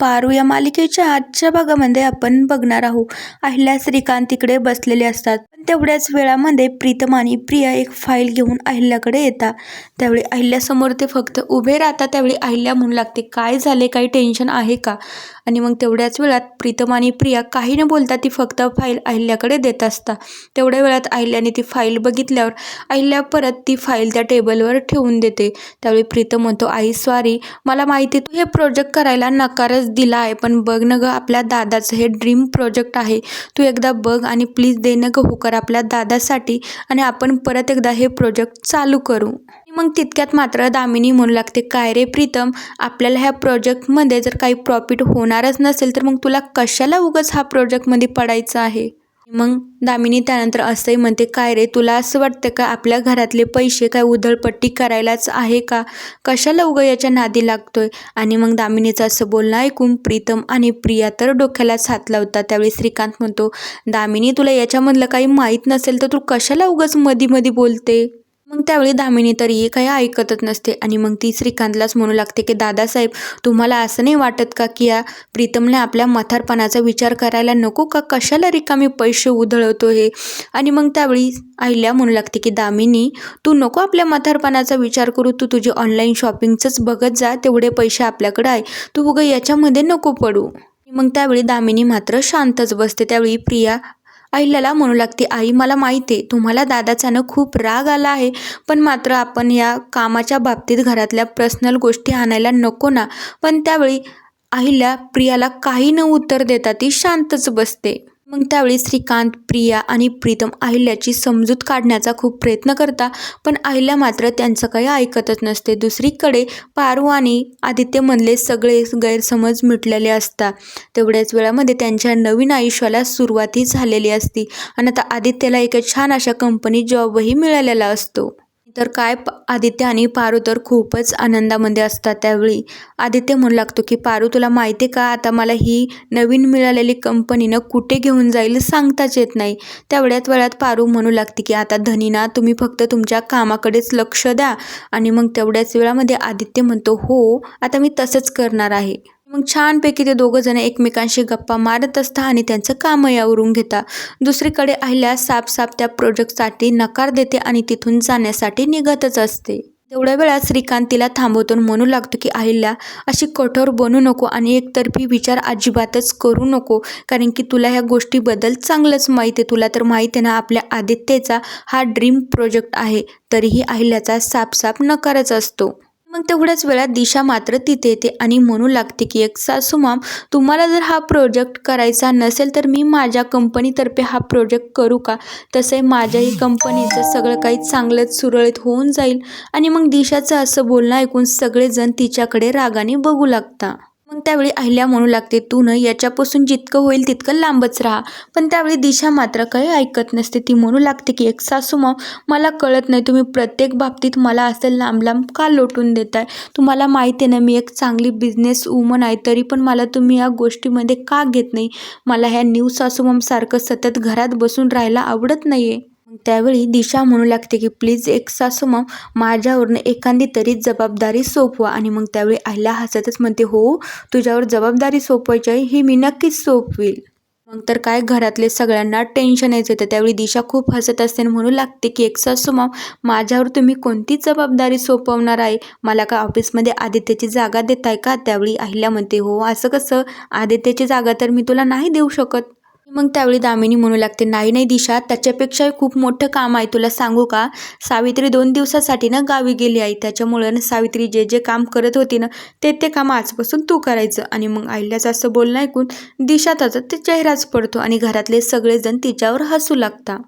पारू या मालिकेच्या आजच्या भागामध्ये आपण बघणार आहोत. अहिल्या श्रीकांत तिकडे बसलेले असतात. तेवढ्याच वेळामध्ये प्रीतम आणि प्रिया एक फाईल घेऊन अहिल्याकडे येतात. त्यावेळी अहिल्यासमोर ते फक्त उभे राहतात. त्यावेळी अहिल्या म्हणू लागते काय झाले? काही टेन्शन आहे का? आणि मग तेवढ्याच वेळात प्रीतम आणि प्रिया काही न बोलता ती फक्त फाईल अहिल्याकडे देत असता तेवढ्या वेळात अहिल्याने ती फाईल बघितल्यावर अहिल्या परत ती फाईल त्या टेबलवर ठेवून देते. त्यावेळी प्रीतम म्हणतो आई स्वारी मला माहिती तू हे प्रोजेक्ट करायला नकारच दिला आहे पण बघ न गं आपल्या दादाचं हे ड्रीम प्रोजेक्ट आहे. तू एकदा बघ आणि प्लीज दे न गं होकर आपल्या दादासाठी आणि आपण परत एकदा हे प्रोजेक्ट चालू करू. मग तितक्यात मात्र दामिनी म्हणू लागते काय रे प्रीतम आपल्याला ह्या प्रोजेक्टमध्ये जर काही प्रॉफिट होणारच नसेल तर मग तुला कशाला उगाच हा प्रोजेक्टमध्ये पडायचं आहे? मग दामिनी त्यानंतर असंही म्हणते काय रे तुला असं वाटतं का? आपल्या घरातले पैसे काय उधळपट्टी करायलाच आहे का? कशाला उगं याच्या नादी लागतोय? आणि मग दामिनीचं असं बोलणं ऐकून प्रीतम आणि प्रिया तर डोक्यालाच हात लावतात. त्यावेळी श्रीकांत म्हणतो दामिनी तुला याच्यामधलं काही माहीत नसेल तर तू कशाला उगाच मधी मधी बोलते? मग त्यावेळी दामिनी तरी काही ऐकतच नसते आणि मग ती श्रीकांतलाच म्हणू लागते की दादासाहेब तुम्हाला असं नाही वाटत का की या प्रीतमने आपल्या मथारपणाचा विचार करायला नको का? कशाला रिकामी पैसे उधळवतो हे? आणि मग त्यावेळी आईला म्हणू लागते की दामिनी तू नको आपल्या मथारपणाचा विचार करू. तू तुझी ऑनलाईन शॉपिंगचंच बघत जा. तेवढे पैसे आपल्याकडे आहे. तू उगं याच्यामध्ये नको पडू. मग त्यावेळी दामिनी मात्र शांतच बसते. त्यावेळी प्रिया अहिल्याला म्हणू लागते आई मला माहिती आहे तुम्हाला दादाचा खूप राग आला आहे पण मात्र आपण या कामाच्या बाबतीत घरातल्या पर्सनल गोष्टी आणायला नको ना. पण त्यावेळी अहिल्या प्रियाला काही न उत्तर देता ती शांतच बसते. मग त्यावेळी श्रीकांत प्रिया आणि प्रीतम अहिल्याची समजूत काढण्याचा खूप प्रयत्न करता पण अहिल्या मात्र त्यांचं काही ऐकतच नसते. दुसरीकडे पारू आणि आदित्यमधले सगळे गैरसमज मिटलेले असतात. तेवढ्याच वेळामध्ये त्यांच्या नवीन आयुष्याला सुरुवातही झालेली असती. आणि आता आदित्यला एका छान अशा कंपनीत जॉबही मिळालेला असतो. तर काय? प आदित्य आणि पारू तर खूपच आनंदामध्ये असतात त्यावेळी. आदित्य म्हणू लागतो की पारू तुला माहिती आहे का? आता मला ही नवीन मिळालेली कंपनीनं कुठे घेऊन जाईल सांगताच येत नाही. तेवढ्याच वेळात पारू म्हणू लागते की आता धनीना तुम्ही फक्त तुमच्या कामाकडेच लक्ष द्या. आणि मग तेवढ्याच वेळामध्ये आदित्य म्हणतो हो आता मी तसंच करणार आहे. मग छानपैकी ते दोघं जण एकमेकांशी गप्पा मारत असतात आणि त्यांचं काम यावरून घेता. दुसरीकडे अहिल्या सापसाप त्या प्रोजेक्टसाठी नकार देते आणि तिथून जाण्यासाठी निघतच असते. तेवढ्या वेळात श्रीकांत तिला थांबवतो म्हणू लागतो की अहिल्या अशी कठोर बनू नको आणि एकतर्फी विचार अजिबातच करू नको कारण की तुला ह्या गोष्टीबद्दल चांगलंच माहीत आहे. तुला तर माहीत आहे ना आपल्या आदित्यचा हा ड्रीम प्रोजेक्ट आहे तरीही अहिल्याचा सापसाप नकारच असतो. मग तेवढ्याच वेळात दिशा मात्र तिथे येते आणि म्हणू लागते की एक सासूमाम तुम्हाला जर हा प्रोजेक्ट करायचा नसेल तर मी माझ्या कंपनीतर्फे हा प्रोजेक्ट करू का? तसे माझ्याही कंपनीचं सगळं काही चांगलंच सुरळीत होऊन जाईल. आणि मग दिशाचं असं बोलणं ऐकून सगळेजण तिच्याकडे रागाने बघू लागता. मग त्यावेळी अहिल्या म्हणू लागते तू न याच्यापासून जितकं होईल तितकं लांबच राहा. पण त्यावेळी दिशा मात्र काही ऐकत नसते. ती म्हणू लागते की एक सासू मग मला कळत नाही. तुम्ही प्रत्येक बाबतीत मला असं लांब लांब का लोटून देताय? तुम्हाला माहिती आहे ना मी एक चांगली बिझनेस वुमन आहे तरी पण मला तुम्ही या गोष्टीमध्ये का घेत नाही? मला ह्या न्यू सासूममसारखं सतत घरात बसून राहायला आवडत नाही आहे मग त्यावेळी दिशा म्हणू लागते की प्लीज एक सासूमा माझ्यावरनं एखादी तरी जबाबदारी सोपवा. आणि मग त्यावेळी आईला हसतच म्हणते हो तुझ्यावर जबाबदारी सोपवायची आहे ही मी नक्कीच सोपवील. मग तर काय घरातले सगळ्यांना टेन्शन यायचं तर त्यावेळी दिशा खूप हसत असते आणि म्हणू लागते की एक सासूमा माझ्यावर तुम्ही कोणतीच जबाबदारी सोपवणार आहे? मला का ऑफिसमध्ये आदित्यची जागा देताय का? त्यावेळी अहिल्या म्हणते हो असं कसं? आदित्यची जागा तर मी तुला नाही देऊ शकत. मग त्यावेळी दामिनी म्हणू लागते नाही नाही दिशा त्याच्यापेक्षा खूप मोठं काम आहे तुला सांगू का? सावित्री दोन दिवसासाठी ना गावी गेली आहे त्याच्यामुळं ना सावित्री जे जे काम करत होती ना ते ते काम आजपासून तू करायचं. आणि मग आईल्याचं असं बोलणं ऐकून दिशा त्याचा ते चेहराच पडतो आणि घरातले सगळेजण तिच्यावर हसू लागतात.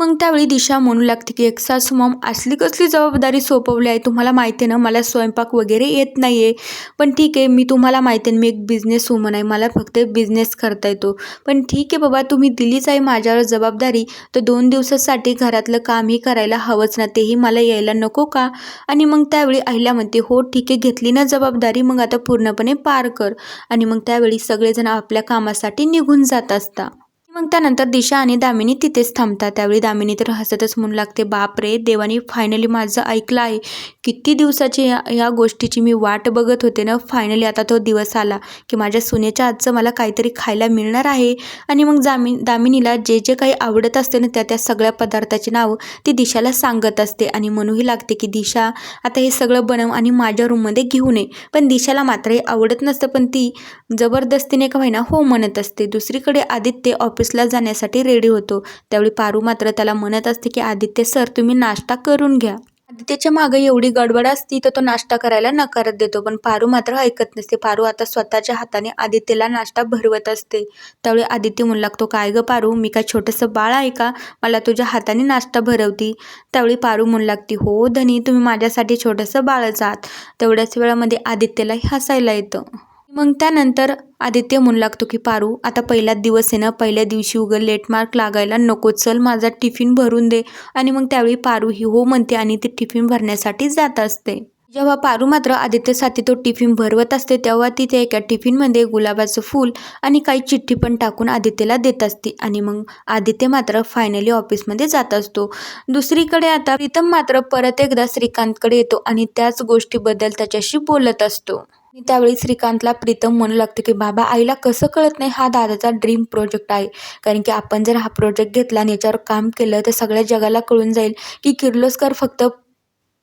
मग त्यावेळी दिशा म्हणू लागते की एक सासू मॉम असली कसली जबाबदारी सोपवली आहे? तुम्हाला माहिती आहे ना मला स्वयंपाक वगैरे येत नाही आहे पण ठीक आहे मी तुम्हाला माहिती आहे मी एक बिझनेस वुमन आहे. मला फक्त बिझनेस करता येतो. पण ठीक आहे बाबा तुम्ही दिलीच आहे माझ्यावर जबाबदारी. तर दोन दिवसासाठी घरातलं कामही करायला हवंच ना तेही मला यायला नको का? आणि मग त्यावेळी आईला म्हणते हो ठीक आहे घेतली ना जबाबदारी मग आता पूर्णपणे पार कर. आणि मग त्यावेळी सगळेजण आपल्या कामासाठी निघून जात असता. मग त्यानंतर दिशा आणि दामिनी तिथेच थांबतात. त्यावेळी दामिनी तर हसतच म्हणू लागते बाप रे देवानी फायनली माझं ऐकलं आहे. किती दिवसाची या ह्या गोष्टीची मी वाट बघत होते ना फायनली आता तो दिवस आला की माझ्या सुनेच्या आजचं मला काहीतरी खायला मिळणार आहे. आणि मग जामी दामिनीला जे जे काही आवडत असते ना त्या त्या सगळ्या पदार्थाची नावं ती दिशाला सांगत असते. आणि म्हणूही लागते की दिशा आता हे सगळं बनव आणि माझ्या रूममध्ये घेऊ नये. पण दिशाला मात्र हे आवडत नसतं पण ती जबरदस्तीने का होईना हो म्हणत असते. दुसरीकडे आदित्य ऑफिसला जाण्यासाठी रेडी होतो. त्यावेळी पारू मात्र त्याला म्हणत असते की आदित्य सर तुम्ही नाश्ता करून घ्या. आदित्यच्या मागे एवढी गडबड असती तर तो नाश्ता करायला नकारत देतो. पण पारू मात्र ऐकत नसते. पारू आता स्वतःच्या हाताने आदित्यला नाश्ता भरवत असते. त्यावेळी आदित्य म्हणू लागतो काय ग पारू मी काय छोटंसं बाळ आहे का? मला तुझ्या हाताने नाश्ता भरवती. त्यावेळी पारू म्हणू लागती हो धनी तुम्ही माझ्यासाठी छोटंसं बाळच आहात तेवढ्याच वेळामध्ये आदित्यलाही हसायला येतं. मग त्यानंतर आदित्य म्हणू लागतो की पारू आता पहिलाच दिवस आहे ना पहिल्या दिवशी उगं लेट मार्क लागायला नको चल माझा टिफिन भरून दे. आणि मग त्यावेळी पारू ही हो म्हणते आणि ती टिफिन भरण्यासाठी जात असते. जेव्हा पारू मात्र आदित्यसाठी तो टिफिन भरवत असते तेव्हा ती त्या एका टिफिनमध्ये गुलाबाचं फूल आणि काही चिठ्ठी पण टाकून आदित्यला देत असते. आणि मग आदित्य मात्र फायनली ऑफिसमध्ये जात असतो. दुसरीकडे आता प्रीतम मात्र परत एकदा श्रीकांतकडे येतो आणि त्याच गोष्टीबद्दल त्याच्याशी बोलत असतो. आणि त्यावेळी श्रीकांतला प्रीतम म्हणू लागतो की बाबा आईला कसं कळत नाही हा दादाचा ड्रीम प्रोजेक्ट आहे. कारण की आपण जर हा प्रोजेक्ट घेतला आणि याच्यावर काम केलं तर सगळ्या जगाला कळून जाईल की किर्लोस्कर फक्त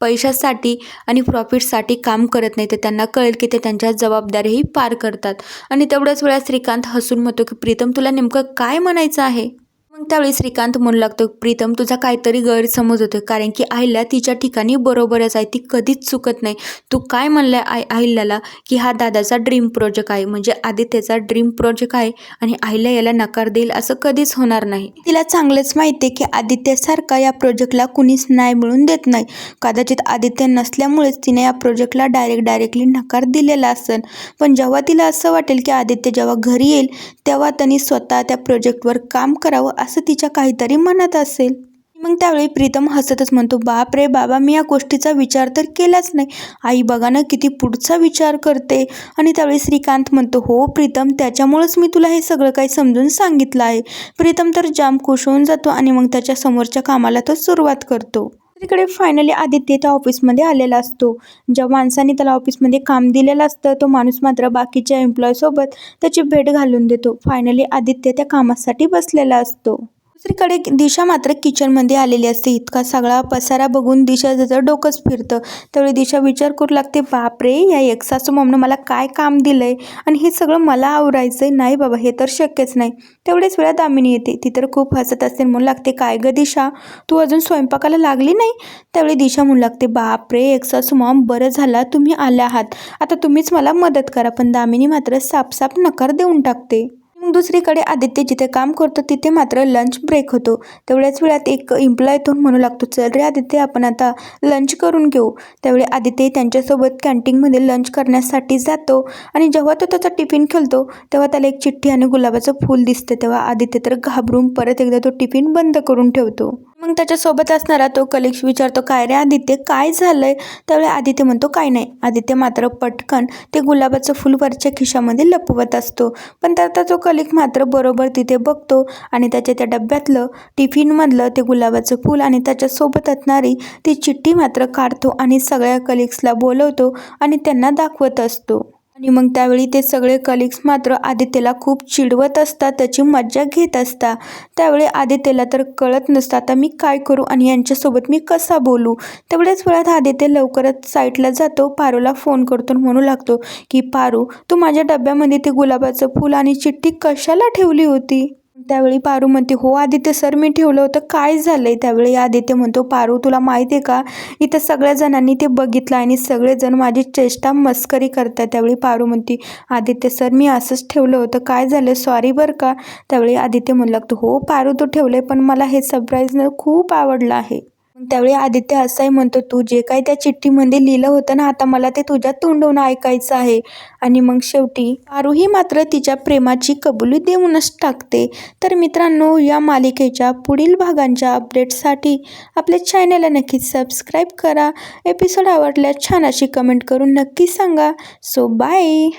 पैशासाठी आणि प्रॉफिटसाठी काम करत नाही. तर त्यांना कळेल की ते त्यांच्या जबाबदारीही पार करतात. आणि तेवढ्याच वेळा श्रीकांत हसून म्हणतो की प्रीतम तुला नेमकं काय म्हणायचं आहे? मग त्यावेळी श्रीकांत म्हणू लागतो प्रीतम तुझा काहीतरी गैरसमज होतो कारण की अहिल्या तिच्या ठिकाणी बरोबरच आहे. ती कधीच चुकत नाही. तू काय म्हणलं आहे अहिल्याला की हा दादाचा ड्रीम प्रोजेक्ट आहे. म्हणजे आदित्यचा ड्रीम प्रोजेक्ट आहे आणि अहिल्या याला नकार देईल असं कधीच होणार नाही. तिला चांगलंच माहिती आहे की आदित्यसारखा या प्रोजेक्टला कुणीच नाही मिळून देत नाही. कदाचित आदित्य नसल्यामुळेच तिने या प्रोजेक्टला डायरेक्ट डायरेक्टली नकार दिलेला असेल पण जेव्हा तिला असं वाटेल की आदित्य जेव्हा घरी येईल तेव्हा त्यांनी स्वतः त्या प्रोजेक्टवर काम करावं असं तिच्या काहीतरी मनात असेल. मग त्यावेळी प्रीतम हसतच म्हणतो बाप रे बाबा मी या गोष्टीचा विचार तर केलाच नाही. आई बघा ना किती पुढचा विचार करते. आणि त्यावेळी श्रीकांत म्हणतो हो प्रीतम त्याच्यामुळंच मी तुला हे सगळं काही समजून सांगितलं आहे. प्रीतम तर जाम खुश होऊन जातो आणि मग त्याच्या समोरच्या कामाला तो सुरुवात करतो. तिकडे फायनली आदित्य त्या ऑफिसमध्ये आलेला असतो. ज्या माणसाने त्याला ऑफिसमध्ये काम दिलेलं असतं तो माणूस मात्र बाकीच्या एम्प्लॉयसोबत त्याची भेट घालून देतो. फायनली आदित्य त्या कामासाठी बसलेला असतो. दुसरीकडे दिशा मात्र किचनमध्ये आलेली असते. इतका सगळा पसारा बघून दिशा जसं डोकंच फिरतं. त्यावेळी दिशा विचार करू लागते बापरे या एकसासू ममनं मला काय काम दिलंय? आणि हे सगळं मला आवरायचंय? नाही बाबा हे तर शक्यच नाही. तेवढेच वेळा दामिनी येते. ती तर खूप हसत असते म्हणू लागते काय ग दिशा तू अजून स्वयंपाकाला लागली नाही? त्यावेळी दिशा म्हणू लागते बापरे एकसासू मॉम बरं झाला तुम्ही आल्या आहात. आता तुम्हीच मला मदत करा. पण दामिनी मात्र सापसाप नकार देऊन टाकते. मग दुसरीकडे आदित्य जिथे काम करतो तिथे मात्र लंच ब्रेक होतो. तेवढ्याच वेळात एक इम्प्लॉय तो म्हणू लागतो चल रे आदित्य आपण आता लंच करून घेऊ. त्यावेळी आदित्य त्यांच्यासोबत कॅन्टीनमध्ये लंच करण्यासाठी जातो आणि जेव्हा तो त्याचा टिफिन खेळतो तेव्हा त्याला एक चिठ्ठी आणि गुलाबाचं फूल दिसतं. तेव्हा आदित्य तर घाबरून परत एकदा तो टिफिन बंद करून ठेवतो. मग त्याच्यासोबत असणारा तो कलिक्स विचारतो काय रे आदित्य काय झालंय? त्यावेळी आदित्य म्हणतो काय नाही आदित्य मात्र पटकन ते गुलाबाचं फुल वरच्या खिशामध्ये लपवत असतो. पण त्याचा तो कलिक मात्र बरोबर तिथे बघतो आणि त्याच्या त्या डब्यातलं टिफिनमधलं ते गुलाबाचं फूल आणि त्याच्यासोबत असणारी ती चिठ्ठी मात्र काढतो आणि सगळ्या कलिक्सला बोलवतो आणि त्यांना दाखवत असतो. आणि मग त्यावेळी ते सगळे कलिग्स मात्र आदित्यला खूप चिडवत असतात त्याची मज्जा घेत असतात. त्यावेळी आदित्यला तर कळत नसतं आता मी काय करू आणि यांच्यासोबत मी कसा बोलू? तेवढ्याच वेळात आदित्य लवकरच साईटला जातो पारूला फोन करतो म्हणू लागतो की पारू तू माझ्या डब्यामध्ये ते गुलाबाचं फूल आणि चिठ्ठी कशाला ठेवली होती? त्यावेळी पारू म्हणते हो आदित्य सर मी ठेवलं होतं. काय झालंय त्यावेळी? आदित्य म्हणतो पारू तुला माहिती आहे का? इथं सगळ्या जणांनी ते बघितलं आणि सगळेजण माझी चेष्टा मस्करी करतात. त्यावेळी पारू म्हणते आदित्य सर मी असंच ठेवलं होतं. काय झालं सॉरी बरं का? त्यावेळी आदित्य म्हणू लागतो हो पारू तू ठेवलंय पण मला हे सरप्राईज खूप आवडलं आहे. त्यावेळी आदित्य असंही म्हणतो तू जे काही त्या चिठ्ठीमध्ये लिहिलं होतं ना आता मला ते तुझ्या तोंडवून ऐकायचं आहे. आणि मग शेवटी पारूही मात्र तिच्या प्रेमाची कबुली देऊनच टाकते. तर मित्रांनो या मालिकेच्या पुढील भागांच्या अपडेट्ससाठी आपल्या चॅनलला नक्कीच सबस्क्राईब करा. एपिसोड आवडल्यास छान अशी कमेंट करून नक्की सांगा. So bye